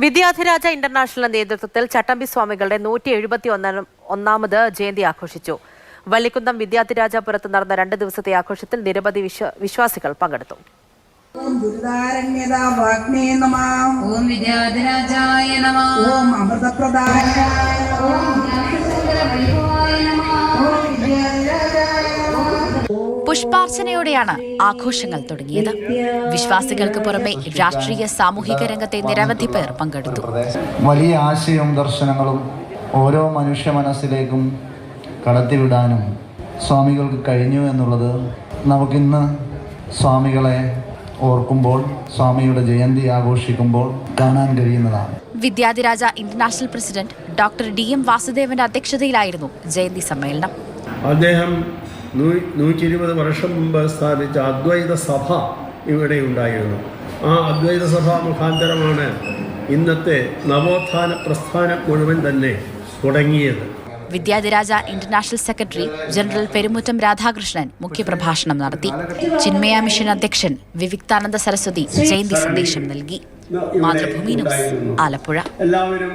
Vidyadhiraja international നേതൃത്വത്തിൽ ചട്ടമ്പി സ്വാമികളുടെ നൂറ്റി എഴുപത്തി ഒന്നാം ഒന്നാമത് ജയന്തി ആഘോഷിച്ചു. വള്ളിക്കുന്നം വിദ്യാധിരാജപുരത്ത് നടന്ന രണ്ട് ദിവസത്തെ ആഘോഷത്തിൽ നിരവധി വിശ്വാസികൾ പങ്കെടുത്തു. ഓം ദുരിതാരണ്യത വാഗ്നേ നമ. ഓം വിദ്യാധിരാജായ നമ. ഓം അമൃതപ്രദായ ഓം പുഷ്പാർച്ചനയോടെയാണ് ആഘോഷങ്ങൾ തുടങ്ങിയത്. വിശ്വാസികൾക്ക് പുറമെ രാഷ്ട്രീയ സാമൂഹിക രംഗത്തെ നിരവധി പേർ പങ്കെടുത്തു. വലിയ ആശയവും ദർശനങ്ങളും ഓരോ മനുഷ്യ മനസ്സിലേക്കും കടത്തിവിടാനും സ്വാമികൾക്ക് കഴിഞ്ഞു എന്നുള്ളത് നമുക്കിന്ന് സ്വാമികളെ ഓർക്കുമ്പോൾ സ്വാമിയുടെ ജയന്തി ആഘോഷിക്കുമ്പോൾ കാണാൻ കഴിയുന്നതാണ്. Vidyadhiraja international president doctor D M വാസുദേവന്റെ അധ്യക്ഷതയിലായിരുന്നു ജയന്തി സമ്മേളനം. അദ്ദേഹം നൂ- നൂറ്റി ഇരുപത് വർഷം മുമ്പ് സ്ഥാപിച്ച അദ്വൈത സഭ ഇവിടെ ഉണ്ടായിരുന്നു. ആ അദ്വൈത സഭ മുഖാന്തരമാണ് ഇന്നത്തെ നവോത്ഥാന പ്രസ്ഥാനം മുഴുവൻ തന്നെ തുടങ്ങിയത്. Vidyadhiraja international secretary general Perumuttam Radhakrishnan മുഖ്യപ്രഭാഷണം നടത്തി. ചിന്മയ മിഷൻ അധ്യക്ഷൻ വിവിക്താനന്ദ സരസ്വതി ജയന്തി സന്ദേശം നൽകി. മാതൃഭൂമി ന്യൂസ് ആലപ്പുഴ. എല്ലാവരും